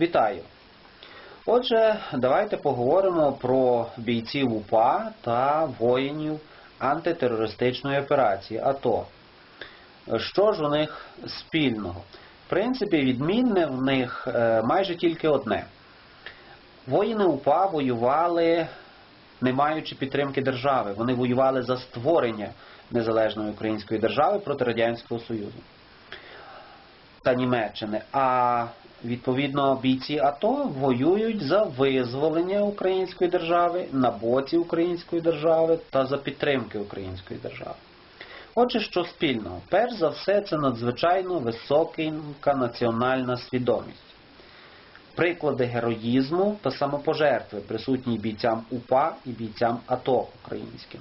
Вітаю! Отже, давайте поговоримо про бійців УПА та воїнів антитерористичної операції АТО. Що ж у них спільного? В принципі, відмінне в них е, майже тільки одне. Воїни УПА воювали, не маючи підтримки держави. Вони воювали за створення незалежної української держави проти Радянського Союзу та Німеччини. А відповідно бійці АТО воюють за визволення української держави на боці української держави та за підтримки української держави. Отже, що спільного? Перш за все, це надзвичайно висока національна свідомість. Приклади героїзму та самопожертви присутні бійцям УПА і бійцям АТО українським.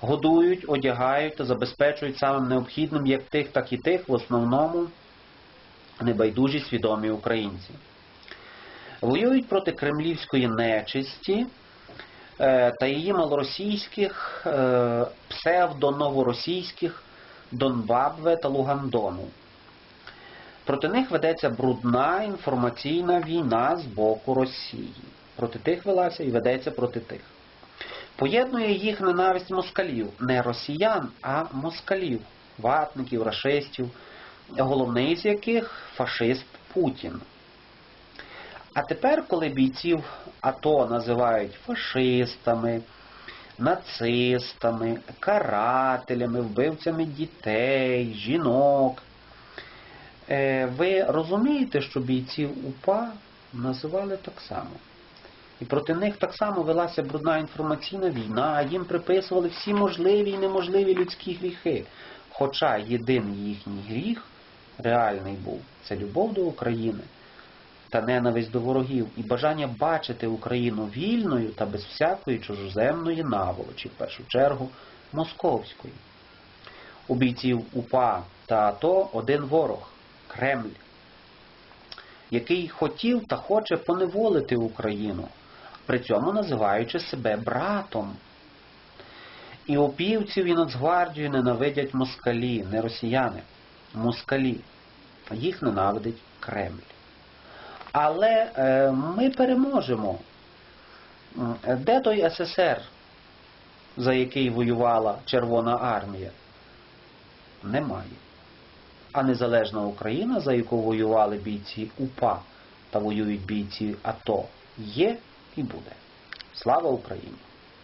Годують, одягають та забезпечують самим необхідним як тих, так і тих, в основному небайдужі свідомі українці. Воюють проти кремлівської нечисті е, та її малоросійських, е, псевдоноворосійських Донбабве та Лугандону. Проти них ведеться брудна інформаційна війна з боку Росії. Проти тих велася і ведеться проти тих. Поєднує їх ненависть москалів, не росіян, а москалів, ватників, рашистів, головний з яких фашист Путін. А тепер, коли бійців АТО називають фашистами, нацистами, карателями, вбивцями дітей, жінок, е, ви розумієте, що бійців УПА називали так само. І проти них так само велася брудна інформаційна війна, їм приписували всі можливі і неможливі людські гріхи. Хоча єдиний їхній гріх реальний був це любов до України та ненависть до ворогів і бажання бачити Україну вільною та без всякої чужоземної наволочі, в першу чергу московської. У бійців УПА та АТО один ворог Кремль, який хотів та хоче поневолити Україну, при цьому називаючи себе братом. І опівців і Нацгвардію ненавидять москалі, не росіяни, москалі. Їх ненавидить Кремль. Але е, ми переможемо. Де той СССР, за який воювала Червона армія? Немає. А незалежна Україна, за яку воювали бійці УПА та воюють бійці АТО, є і буде. Слава Україні!